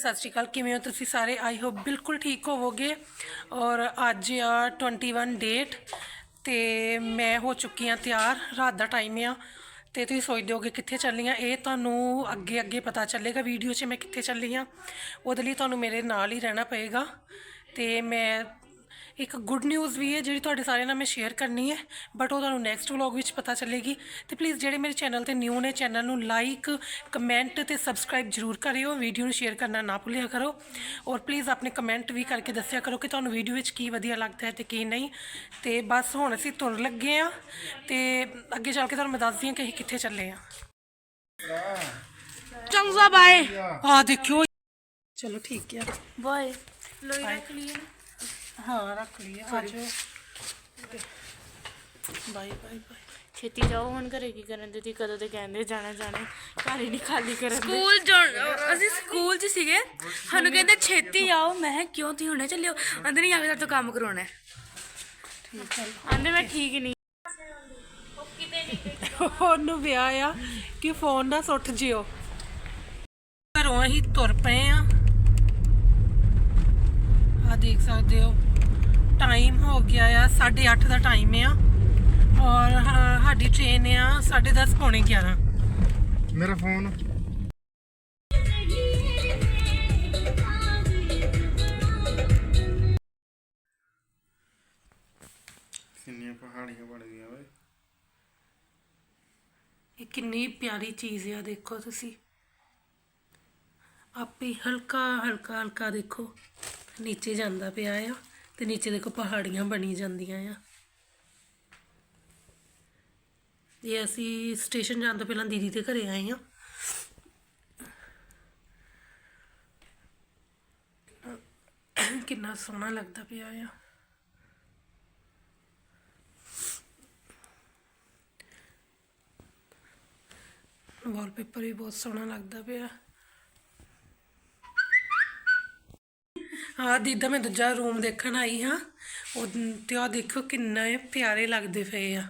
ਸਤਿ ਸ਼੍ਰੀ ਅਕਾਲ, ਕਿਵੇਂ ਹੋ ਤੁਸੀਂ ਸਾਰੇ? ਆਈ ਹੋਪ ਬਿਲਕੁਲ ਠੀਕ ਹੋਵੋਗੇ। ਔਰ ਅੱਜ ਆ 21 ਡੇਟ ਤੇ ਮੈਂ ਹੋ ਚੁੱਕੀ ਆ ਤਿਆਰ, ਰਾਤ ਦਾ ਟਾਈਮ ਆ। ਤੇ ਤੁਸੀਂ ਸੋਚਦੇ ਹੋਗੇ ਕਿੱਥੇ ਚੱਲੀ ਆ? ਇਹ ਤੁਹਾਨੂੰ ਅੱਗੇ ਅੱਗੇ ਪਤਾ ਚੱਲੇਗਾ ਵੀਡੀਓ 'ਚ ਮੈਂ ਕਿੱਥੇ ਚੱਲੀ ਆ। ਉਹਦੇ ਲਈ ਤੁਹਾਨੂੰ ਮੇਰੇ ਨਾਲ ਹੀ ਰਹਿਣਾ ਪਏਗਾ। ਤੇ ਮੈਂ ਇੱਕ ਗੁੱਡ ਨਿਊਜ਼ ਵੀ ਹੈ ਜਿਹੜੀ ਤੁਹਾਡੇ ਸਾਰਿਆਂ ਨਾਲ ਮੈਂ ਸ਼ੇਅਰ ਕਰਨੀ ਹੈ ਬਟ ਉਹ ਤੁਹਾਨੂੰ ਨੈਕਸਟ ਵਲੌਗ ਵਿੱਚ ਪਤਾ ਚੱਲੇਗੀ। ਤੇ ਪਲੀਜ਼ ਜਿਹੜੇ ਮੇਰੇ ਚੈਨਲ ਤੇ ਨਿਊ ਨੇ ਚੈਨਲ ਨੂੰ ਲਾਈਕ ਕਮੈਂਟ ਤੇ ਸਬਸਕ੍ਰਾਈਬ ਜਰੂਰ ਕਰਿਓ। ਵੀਡੀਓ ਨੂੰ ਸ਼ੇਅਰ ਕਰਨਾ ਨਾ ਭੁੱਲਿਆ ਕਰੋ। ਔਰ ਪਲੀਜ਼ ਆਪਣੇ ਕਮੈਂਟ ਵੀ ਕਰਕੇ ਦੱਸਿਆ ਕਰੋ ਕਿ ਤੁਹਾਨੂੰ ਵੀਡੀਓ ਵਿੱਚ ਕੀ ਵਧੀਆ ਲੱਗਦਾ ਹੈ ਤੇ ਕੀ ਨਹੀਂ। ਤੇ ਬਸ ਹੁਣ ਅਸੀਂ ਤੁਰ ਲੱਗੇ ਆ ਤੇ ਅੱਗੇ ਚੱਲ ਕੇ ਤੁਹਾਨੂੰ ਮੈਂ ਦੱਸਦੀ ਹਾਂ ਕਿ ਅਸੀਂ ਕਿੱਥੇ ਚੱਲੇ ਆ ਚੰਗਾ ਬਾਏ ਆ ਦੇਖਿਓ। ਚਲੋ ਠੀਕ ਹੈ। ਬਾਏ ਲੋਈ ਰੱਖ ਲਈ ਹਾਂ ਰੱਖ ਲਈ ਛੇਤੀ ਜਾਓ ਹੁਣ ਘਰੇ ਕੀ ਕਰਨ ਦੇ ਤੀ ਕਦੋਂ ਦੇ ਕਹਿੰਦੇ ਜਾਣਾ ਜਾਣਾ। ਘਰ ਹੀ ਨਹੀਂ ਖਾਲੀ ਕਰਨ ਦੇ। ਸਕੂਲ ਜਾਣ ਅਸੀਂ ਸਕੂਲ 'ਚ ਸੀਗੇ। ਸਾਨੂੰ ਕਹਿੰਦੇ ਛੇਤੀ ਆਓ। ਮੈਂ ਕਿਹਾ ਕਿਉਂ ਤੀ ਹੁਣੇ ਚੱਲਿਓ ਅੰਦਰ ਨਹੀਂ ਆ ਕੇ ਤੁਹਾਡੇ ਤੋਂ ਕੰਮ ਕਰਾਉਣਾ ਹੈ। ਠੀਕ ਹੈ। ਆਂਦੇ ਮੈਂ ਠੀਕ ਨਹੀਂ। ਉਹਨੂੰ ਵਿਆਹ ਆ ਕਿ ਫੋਨ ਨਾ ਸੁੱਟ ਜਿਓ। ਘਰੋਂ ਅਸੀਂ ਤੁਰ ਪਏ ਆ। ਆ ਦੇਖ ਸਕਦੇ ਹੋ। ਟਾਈਮ ਹੋ ਗਿਆ ਆ 8:30 ਦਾ ਟਾਈਮ ਆ। ਔਰ ਸਾਡੀ ਟ੍ਰੇਨ ਆ 10:30 ਪੌਣੇ 11 ਮੇਰਾ ਫੋਨ ਕਿੰਨੀਆਂ ਪਹਾੜੀਆਂ ਬਣ ਗਈਆਂ ਓਏ। ਇਹ ਕਿੰਨੀ ਪਿਆਰੀ ਚੀਜ਼ ਆ ਦੇਖੋ ਤੁਸੀਂ। ਆਪੇ ਹਲਕਾ ਹਲਕਾ ਹਲਕਾ ਦੇਖੋ। ਨੀਚੇ ਜਾਂਦਾ ਪਿਆ ਆ। ਤੇ ਨੀਚੇ ਦੇਖੋ ਪਹਾੜੀਆਂ ਬਣੀ ਜਾਂਦੀਆਂ ਆ। ਇਹ ਅਸੀਂ ਸਟੇਸ਼ਨ ਜਾਣ ਤੋਂ ਪਹਿਲਾਂ ਦੀਦੀ ਦੇ ਘਰੇ ਆਏ ਆ। ਕਿੰਨਾ ਸੋਹਣਾ ਲੱਗਦਾ ਪਿਆ ਆ। ਵਾਲਪੇਪਰ ਵੀ ਬਹੁਤ ਸੋਹਣਾ ਲੱਗਦਾ ਪਿਆ। ਹਾਂ ਦੀਦਾ ਮੈਂ ਦੂਜਾ ਰੂਮ ਦੇਖਣ ਆਈ ਹਾਂ। ਉਹ ਤੇ ਆ ਦੇਖੋ ਕਿੰਨਾ ਪਿਆਰੇ ਲੱਗਦੇ ਪਏ ਆ।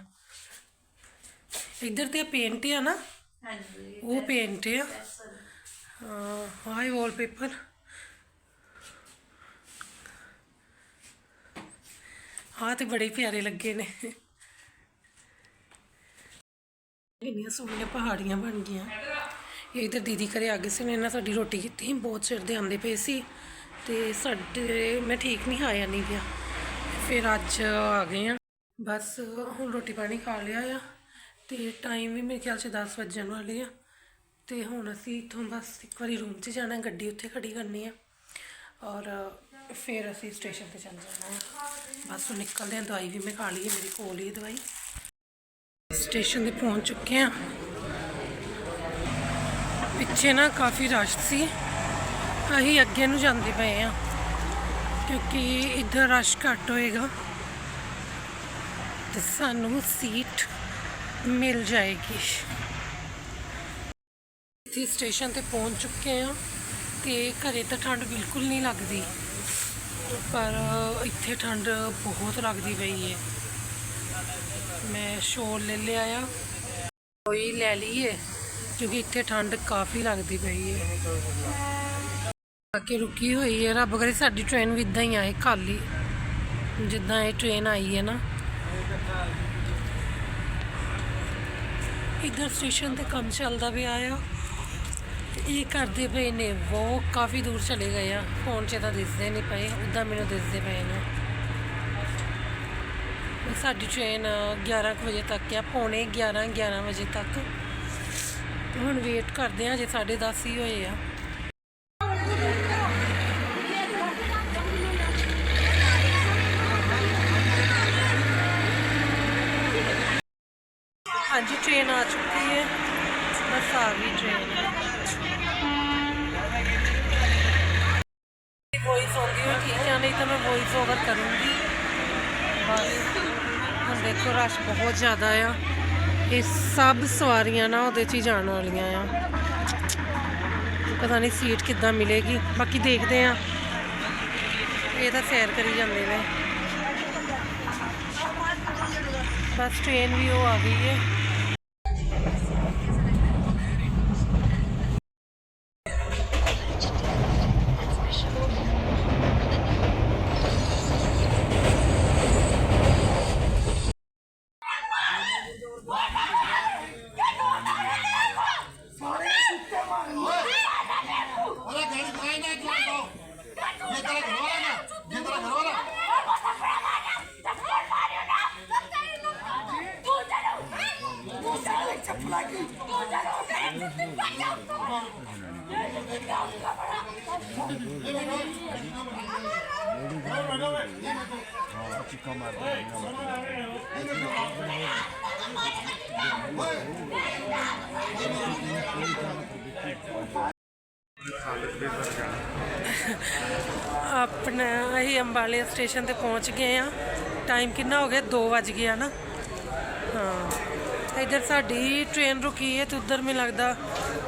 ਇੱਧਰ ਤੇ ਪੇਂਟ ਆ ਨਾ। ਹਾਂਜੀ ਉਹ ਪੇਂਟ ਆ। ਹਾਂ ਹਾਈ ਵਾਲਪੇਪਰ ਹਾਂ ਤੇ ਬੜੇ ਪਿਆਰੇ ਲੱਗੇ ਨੇ। ਇੰਨੀਆਂ ਸੋਹਣੀਆਂ ਪਹਾੜੀਆਂ ਬਣ ਗਈਆਂ। ਇਹ ਇਧਰ ਦੀਦੀ ਘਰੇ ਆ ਗਏ ਸੀ ਨੇ ਇਹਨਾਂ ਸਾਡੀ ਰੋਟੀ ਕੀਤੀ ਬਹੁਤ ਚਿਰ ਦੇ ਆਂਦੇ ਪਏ ਸੀ। ਤੇ ਸਾਡੇ ਮੈਂ ਠੀਕ ਨਹੀਂ ਆਇਆ ਨਹੀਂ ਗਿਆ। ਫਿਰ ਅੱਜ ਆ ਗਏ ਆ। ਬਸ ਹੁਣ ਰੋਟੀ ਪਾਣੀ ਖਾ ਲਿਆ ਆ ਤੇ ਟਾਈਮ ਵੀ ਮੇਰੇ ਖਿਆਲ 'ਚ 10 ਵੱਜਣ ਵਾਲੇ ਆ। ਤੇ ਹੁਣ ਅਸੀਂ ਇੱਥੋਂ ਬਸ ਇੱਕ ਵਾਰੀ ਰੂਮ 'ਚ ਜਾਣਾ, ਗੱਡੀ ਉੱਥੇ ਖੜੀ ਕਰਨੀ ਆ। ਔਰ ਫਿਰ ਅਸੀਂ ਸਟੇਸ਼ਨ ਤੇ ਚੱਲ ਜਾਣਾ ਆ। ਬਸ ਹੁਣ ਨਿਕਲਦੇ ਆ, ਦਵਾਈ ਵੀ ਮੈਂ ਖਾ ਲਈ ਹੈ ਮੇਰੇ ਕੋਲ ਹੀ ਦਵਾਈ। ਸਟੇਸ਼ਨ ਤੇ ਪਹੁੰਚ ਚੁੱਕੇ ਆ। ਪਿੱਛੇ ਨਾ ਕਾਫੀ ਰਸ਼ ਸੀ। ਅਸੀਂ ਅੱਗੇ ਨੂੰ ਜਾਂਦੇ ਪਏ ਆ ਕਿਉਂਕਿ ਇੱਧਰ ਰਸ਼ ਘੱਟ ਹੋਏਗਾ ਤੇ ਸਾਨੂੰ ਸੀਟ ਮਿਲ ਜਾਏਗੀ। ਅਸੀਂ ਸਟੇਸ਼ਨ ਤੇ ਪਹੁੰਚ ਚੁੱਕੇ ਆ ਤੇ ਘਰੇ ਤਾਂ ਠੰਡ ਬਿਲਕੁਲ ਨਹੀਂ ਲੱਗਦੀ, ਪਰ ਇੱਥੇ ਠੰਡ ਬਹੁਤ ਲੱਗਦੀ ਪਈ ਹੈ। ਮੈਂ ਸ਼ੋਲ ਲੈ ਲਿਆ ਆ। ਕੋਈ ਲੈ ਲਈਏ, ਕਿਉਂਕਿ ਇੱਥੇ ਠੰਡ ਕਾਫੀ ਲੱਗਦੀ ਪਈ ਹੈ। ਬਾਕੀ ਰੁਕੀ ਹੋਈ ਹੈ। ਰੱਬ ਕਰੇ ਸਾਡੀ ਟ੍ਰੇਨ ਵੀ ਇਦਾਂ ਹੀ ਆਏ ਖਾਲੀ। ਜਿੱਦਾਂ ਇਹ ਟ੍ਰੇਨ ਆਈ ਹੈ ਨਾ। ਇੱਧਰ ਸਟੇਸ਼ਨ ਤੇ ਕੰਮ ਚੱਲਦਾ ਪਿਆ ਆ। ਇਹ ਕਰਦੇ ਪਏ ਨੇ ਉਹ ਕਾਫੀ ਦੂਰ ਚਲੇ ਗਏ ਆ। ਫੋਨ 'ਚ ਤਾਂ ਦਿਸਦੇ ਨਹੀਂ ਪਏ ਉਦਾਂ ਮੈਨੂੰ ਦਿਸਦੇ ਪਏ ਨੇ। ਸਾਡੀ ਟ੍ਰੇਨ 11 ਕੁ ਵਜੇ ਤੱਕ ਆ, ਪੌਣੇ 11 11 ਵਜੇ ਤੱਕ। ਹੁਣ ਵੇਟ ਕਰਦੇ ਆ ਜੇ 10:30 ਹੀ ਹੋਏ ਆ। ਹਾਂਜੀ ਟ੍ਰੇਨ ਆ ਚੁੱਕੀ ਹੈ। ਬਸ ਆ ਗਈ ਟ੍ਰੇਨ ਵੌਇਸ ਆਉਂਦੀ ਹੋਈ, ਠੀਕ ਆ, ਨਹੀਂ ਤਾਂ ਮੈਂ ਵੌਇਸ ਓਵਰ ਕਰੂੰਗੀ। ਬਸ, ਹੁਣ ਦੇਖੋ ਰਸ਼ ਬਹੁਤ ਜ਼ਿਆਦਾ ਆ। ਇਹ ਸਭ ਸਵਾਰੀਆਂ ਨਾ ਉਹਦੇ 'ਚ ਹੀ ਜਾਣ ਵਾਲੀਆਂ ਆ। ਪਤਾ ਨਹੀਂ ਸੀਟ ਕਿੱਦਾਂ ਮਿਲੇਗੀ। ਬਾਕੀ ਦੇਖਦੇ ਆ। ਇਹ ਤਾਂ ਸੈਰ ਕਰੀ ਜਾਂਦੇ ਨੇ। ਬਸ ਟ੍ਰੇਨ ਵੀ ਉਹ ਆ ਗਈ ਹੈ। ਖਾਲਦ ਦੇ ਪਰ ਆਪਣਾ ਅਸੀਂ ਅੰਬਾਲੇ ਸਟੇਸ਼ਨ ਤੇ ਪਹੁੰਚ ਗਏ ਆ ਟਾਈਮ ਕਿੰਨਾ ਹੋ ਗਿਆ? 2 ਵੱਜ ਗਿਆ ਨਾ। ਹਾਂ। ਇੱਧਰ ਸਾਡੀ ਟ੍ਰੇਨ ਰੁਕੀ ਹੈ ਤੇ ਉੱਧਰ ਮੈਨੂੰ ਲੱਗਦਾ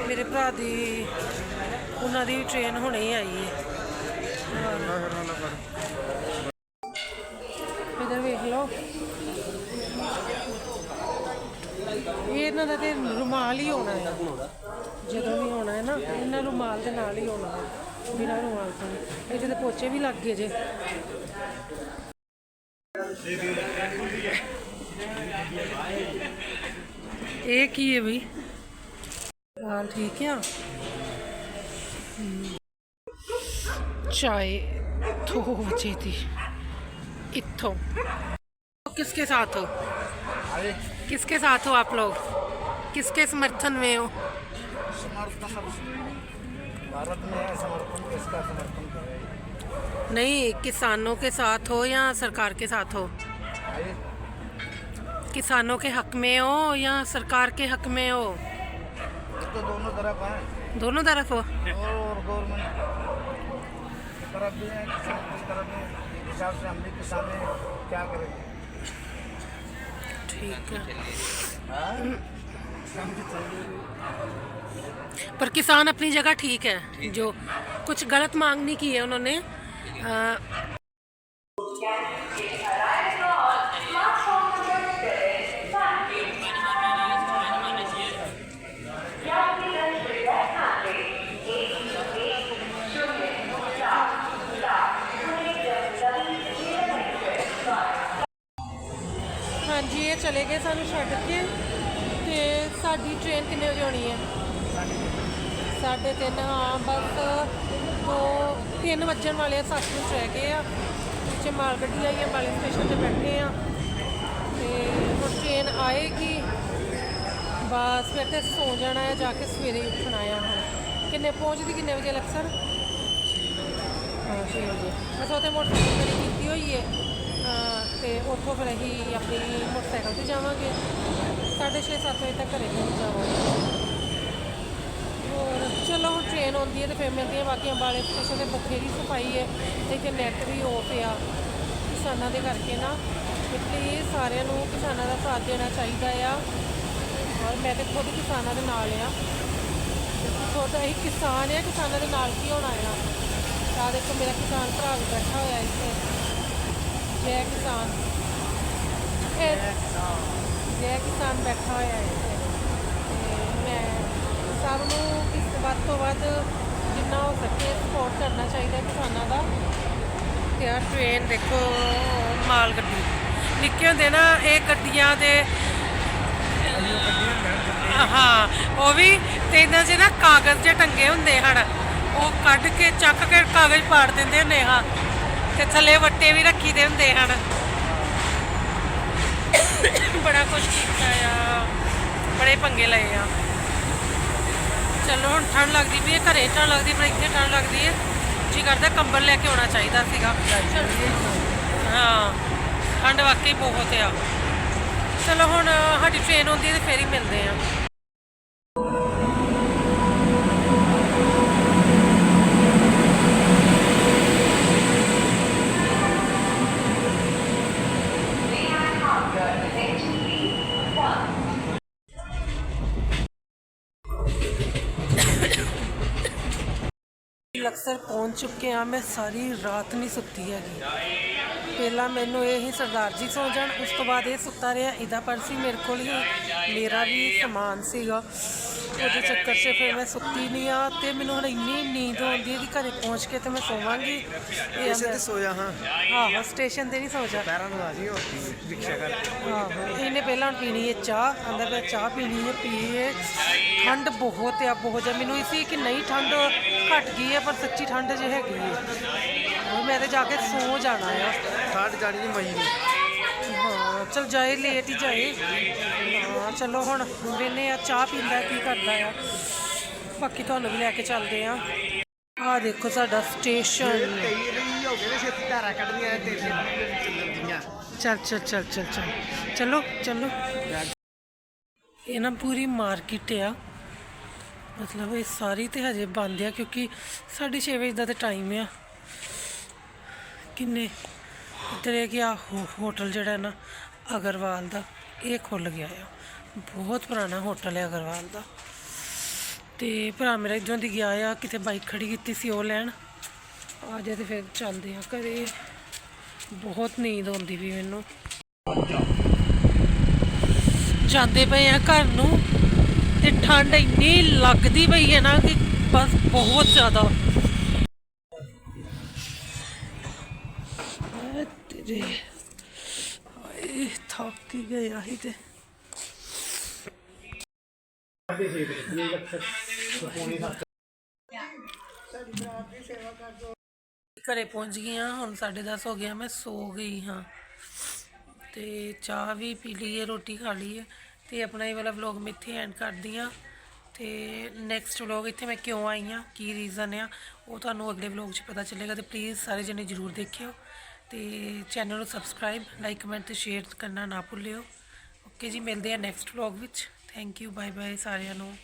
ਮੇਰੇ ਭਰਾ ਦੀ, ਉਹਨਾਂ ਦੀ ਟ੍ਰੇਨ ਹੁਣੇ ਹੀ ਆਈ ਹੈ। देख इन्हों का रुमाल ही होना है जो भी होना है ना इन्ह रुमाल के नाल ही होना है बिना रुमाल तो ये जो पोचे भी लग गए जे एक ही ठीक है चाय तो बची थी इत्थों। किसके साथ हो? किसके साथ हो आप लोग? किसके समर्थन में हो? भारत में समर्थन किसका समर्थन करें नहीं, किसानों के साथ हो या सरकार के साथ हो? किसानों के हक में हो या सरकार के हक में हो? तो दोनों तरफ़ हैं। दोनों तरफ़ हो और गवर्नमेंट तरफ़ भी है तरफ़ भी है। हिसाब से हम भी किसान हैं क्या करेंगे ठीक है। हाँ? पर किसान अपनी जगह ठीक है जो कुछ गलत मांग नहीं की है उन्होंने अ, ਚਲੇ ਗਏ ਸਾਨੂੰ ਛੱਡ ਕੇ ਤੇ ਸਾਡੀ ਟ੍ਰੇਨ ਕਿੰਨੇ ਵਜੇ ਆਉਣੀ ਹੈ? ਸਾਢੇ ਤਿੰਨ, ਹਾਂ, ਬਸ ਦੋ, ਤਿੰਨ ਵੱਜਣ ਵਾਲੇ ਆ, ਸੱਤ ਮਿੰਟ ਰਹਿ ਗਏ ਆ। ਪਿੱਛੇ ਮਾਲ ਗੱਡੀ ਆਈ ਹੈ ਮਾਲੇ ਸਟੇਸ਼ਨ ਤੇ ਬੈਠੇ ਆ। ਤੇ ਹੁਣ ਟ੍ਰੇਨ ਆਏਗੀ। ਬਸ ਫਿਰ ਤੇ ਸੌ ਜਾਣਾ ਹੈ ਜਾ ਕੇ ਸਵੇਰੇ ਹੀ ਉੱਠਣਾ ਆ ਹੁਣ। ਕਿੰਨੇ, ਪਹੁੰਚਦੀ ਕਿੰਨੇ ਵਜੇ ਲਕਸਰ ਹਾਂ, ਛੇ ਵਜੇ। ਬਸ ਉੱਥੇ ਮੋਟਰਸਾਈਕਲ ਕੀਤੀ ਹੋਈ ਹੈ ਤੇ ਉੱਥੋਂ ਫਿਰ ਅਸੀਂ ਆਪਣੀ ਮੋਟਰਸਾਈਕਲ ਤੇ ਜਾਵਾਂਗੇ। ਸਾਢੇ ਛੇ, ਸੱਤ ਵਜੇ ਤੱਕ ਘਰੇ ਪਹੁੰਚ ਜਾਵਾਂਗੇ। ਹੋਰ, ਚਲੋ ਹੁਣ ਟ੍ਰੇਨ ਆਉਂਦੀ ਹੈ ਤੇ ਫਿਰ ਮਿਲਦੀ ਹੈ ਬਾਕੀ ਅੰਬਾਲੇ ਸਟੇਸ਼ਨ ਤੇ ਬਥੇਰੀ ਸਫ਼ਾਈ ਹੈ, ਤੇ ਇੱਥੇ ਨੈਟ ਵੀ ਆਫ ਆ। ਕਿਸਾਨਾਂ ਦੇ ਕਰਕੇ ਨਾ ਤੇ ਸਾਰਿਆਂ ਨੂੰ ਕਿਸਾਨਾਂ ਦਾ ਸਾਥ ਦੇਣਾ ਚਾਹੀਦਾ ਆ। ਔਰ ਮੈਂ ਤੇ ਖੁਦ ਕਿਸਾਨਾਂ ਦੇ ਨਾਲ ਆ। ਖੁਦ ਅਸੀਂ ਕਿਸਾਨ ਆ, ਕਿਸਾਨਾਂ ਦੇ ਨਾਲ ਕੀ ਹੋਣਾ ਆ? ਆ ਦੇਖੋ, ਮੇਰਾ ਕਿਸਾਨ ਭਰਾ ਵੀ ਬੈਠਾ ਹੋਇਆ ਇੱਥੇ। ਜੈ ਕਿਸਾਨ। ਇਹ ਜੈ ਕਿਸਾਨ ਬੈਠਾ ਹੋਇਆ ਹੈ। ਇੱਥੇ ਤੇ ਮੈਂ ਸਭ ਨੂੰ ਇਸ ਵੱਧ ਤੋਂ ਵੱਧ ਜਿੰਨਾ ਹੋ ਸਕੇ ਸਪੋਰਟ ਕਰਨਾ ਚਾਹੀਦਾ ਕਿਸਾਨਾਂ ਦਾ। ਤੇ ਆ ਟ੍ਰੇਨ ਦੇਖੋ, ਮਾਲ ਗੱਡੀ। ਨਿੱਕੇ ਹੁੰਦੇ ਨਾ, ਇਹ ਗੱਡੀਆਂ ਦੇ ਹਾਂ, ਉਹ ਵੀ ਤੇ ਇਹਨਾਂ 'ਚ ਨਾ ਕਾਗਜ਼ ਜੇ ਟੰਗੇ ਹੁੰਦੇ ਹਨ, ਉਹ ਕੱਢ ਕੇ ਚੱਕ ਕੇ ਕਾਗਜ਼ ਪਾੜ ਦਿੰਦੇ ਹੁੰਦੇ ਹਾਂ। ਤੇ ਥੱਲੇ ਵੱਟੇ ਵੀ ਰੱਖੀ ਦੇ ਹੁੰਦੇ ਹਨ। ਬੜਾ ਕੁਝ ਕੀਤਾ ਆ। ਬੜੇ ਪੰਗੇ ਲਏ ਆ। ਚਲੋ, ਹੁਣ ਠੰਡ ਲੱਗਦੀ ਵੀ ਹੈ, ਘਰੇ ਠੰਡ ਲੱਗਦੀ, ਪਰ ਇੱਥੇ ਠੰਡ ਲੱਗਦੀ ਹੈ। ਜੀ ਕਰਦਾ ਕੰਬਲ ਲੈ ਕੇ ਆਉਣਾ ਚਾਹੀਦਾ ਸੀਗਾ। ਹਾਂ, ਠੰਡ ਵਾਕਈ ਬਹੁਤ ਆ। ਚਲੋ, ਹੁਣ ਸਾਡੀ ਟ੍ਰੇਨ ਆਉਂਦੀ ਹੈ ਤੇ ਫੇਰ ਹੀ ਮਿਲਦੇ ਆ। ਲਕਸਰ ਪਹੁੰਚ ਚੁੱਕੇ ਆ ਮੈਂ ਸਾਰੀ ਰਾਤ ਨਹੀਂ ਸੁੱਤੀ ਹੈਗੀ। ਪਹਿਲਾਂ ਮੈਨੂੰ ਇਹ ਹੀ ਸਰਦਾਰ ਜੀ ਸੌ ਜਾਣ, ਉਸ ਤੋਂ ਬਾਅਦ ਇਹ ਸੁੱਤਾ ਰਿਹਾ। ਇਹਦਾ ਪਰਸ ਹੀ ਮੇਰੇ ਕੋਲ ਹੀ, ਮੇਰਾ ਵੀ ਸਮਾਨ ਸੀਗਾ। ਉਹਦੇ ਚੱਕਰ 'ਚ ਫਿਰ ਮੈਂ ਸੁੱਤੀ ਨਹੀਂ ਆ ਤੇ ਮੈਨੂੰ ਹੁਣ ਇੰਨੀ ਨੀਂਦ ਆਉਂਦੀ ਹੈ ਕਿ ਘਰੇ ਪਹੁੰਚ ਕੇ ਤੇ ਮੈਂ ਸੋਵਾਂਗੀ। ਇਹ ਇਸੇ ਤੇ ਸੋਇਆ ਹਾਂ। ਆਹੋ ਸਟੇਸ਼ਨ ਤੇ ਨਹੀਂ ਸੋ ਜਾ। ਪੈਰਾਂ ਨੂੰ ਆ ਜੀ ਹੋਰ ਰਿਕਸ਼ਾ ਕਰਕੇ ਆਹੋ ਇਹਨੇ ਪਹਿਲਾਂ ਪੀਣੀ ਹੈ ਚਾਹ ਅੰਦਰ ਪਿਆ ਚਾਹ ਪੀਣੀ ਹੈ ਪੀਏ। ਠੰਡ ਬਹੁਤ ਆ ਬਹੁਤ ਜਿਆ ਮੈਨੂੰ ਇਸੀ ਕਿ ਨਹੀਂ ਠੰਡ ਘਟ ਗਈ ਹੈ ਪਰ ਸੱਚੀ ਠੰਡ ਜੇ ਹੈਗੀ ਹੈ। ਮੈਂ ਤੇ ਜਾ ਕੇ ਸੌ ਜਾਣਾ ਆ। ਠੰਡ ਜਾਣੀ ਨਹੀਂ ਮਈ ਨੂੰ। ਚਲ ਜਾਏ ਲੇਟ ਹੀ ਜਾਏ। ਹਾਂ, ਚਲੋ ਹੁਣ ਵੇਨੇ ਆ, ਚਾਹ ਪੀਂਦਾ, ਕੀ ਕਰਦਾ ਆ। ਬਾਕੀ ਤੁਹਾਨੂੰ ਵੀ ਲੈ ਕੇ ਚੱਲਦੇ ਆ। ਆ ਦੇਖੋ ਸਾਡਾ ਸਟੇਸ਼ਨ ਚੱਲ ਚੱਲ ਚੱਲ ਚੱਲ ਚੱਲ। ਚਲੋ ਚਲੋ। ਇਹ ਨਾ ਪੂਰੀ ਮਾਰਕੀਟ ਆ। ਮਤਲਬ ਇਹ ਸਾਰੀ ਤੇ ਹਜੇ ਬੰਦ ਆ, ਕਿਉਂਕਿ 6:30 ਵਜੇ ਦਾ ਤੇ ਟਾਈਮ ਆ। ਕਿੰਨੇ? ਇੱਧਰ ਇਹ ਗਿਆ ਹੋਟਲ ਜਿਹੜਾ ਨਾ ਅਗਰਵਾਲ ਦਾ, ਇਹ ਖੁੱਲ ਗਿਆ ਆ। ਬਹੁਤ ਪੁਰਾਣਾ ਹੋਟਲ ਹੈ ਅਗਰਵਾਲ ਦਾ। ਤੇ ਭਰਾ ਮੇਰਾ ਇਦੋਂ ਦੀ ਗਿਆ ਆ, ਕਿਤੇ ਬਾਈਕ ਖੜੀ ਕੀਤੀ ਸੀ ਉਹ ਲੈਣ। ਆ ਜਾ ਤੇ ਫਿਰ ਚੱਲਦੇ ਆ ਘਰੇ। ਬਹੁਤ ਨੀਂਦ ਆਉਂਦੀ ਵੀ ਮੈਨੂੰ। ਜਾਂਦੇ ਪਏ ਆ ਘਰ ਨੂੰ ਤੇ ਠੰਡ ਇੰਨੀ ਲੱਗਦੀ ਪਈ ਹੈ ਨਾ ਕਿ ਬਸ ਬਹੁਤ ਜ਼ਿਆਦਾ। ਤੇਰੇ ਥੱਕ ਹੀ ਗਏ ਆਹੀ ਤੇ। ਘਰੇ ਪਹੁੰਚ ਗਈ ਹਾਂ, ਹੁਣ 10:30 ਹੋ ਗਿਆ ਮੈਂ ਸੋ ਗਈ ਹਾਂ। ਤੇ ਚਾਹ ਵੀ ਪੀ ਲਈ ਹੈ ਰੋਟੀ ਖਾ ਲਈ ਹੈ ਤੇ ਆਪਣਾ ਇਹ ਵਾਲਾ ਵਲੌਗ ਮੈਂ ਇੱਥੇ ਐਂਡ ਕਰਦੀ ਹਾਂ। ਤੇ ਨੈਕਸਟ ਵਲੌਗ ਇੱਥੇ ਮੈਂ ਕਿਉਂ ਆਈ ਹਾਂ, ਕੀ ਰੀਜ਼ਨ ਆ, ਉਹ ਤੁਹਾਨੂੰ ਅਗਲੇ ਵਲੌਗ 'ਚ ਪਤਾ ਚੱਲੇਗਾ ਤੇ ਪਲੀਜ਼ ਸਾਰੇ ਜਣੇ ਜਰੂਰ ਦੇਖਿਓ। ਤੇ ਚੈਨਲ ਨੂੰ ਸਬਸਕ੍ਰਾਈਬ, ਲਾਈਕ, ਕਮੈਂਟ ਤੇ ਸ਼ੇਅਰ ਕਰਨਾ ਨਾ ਭੁੱਲਿਓ। ਓਕੇ ਜੀ, ਮਿਲਦੇ ਆ ਨੈਕਸਟ ਵਲੌਗ ਵਿੱਚ। ਥੈਂਕ ਯੂ ਬਾਏ ਬਾਏ ਸਾਰਿਆਂ ਨੂੰ।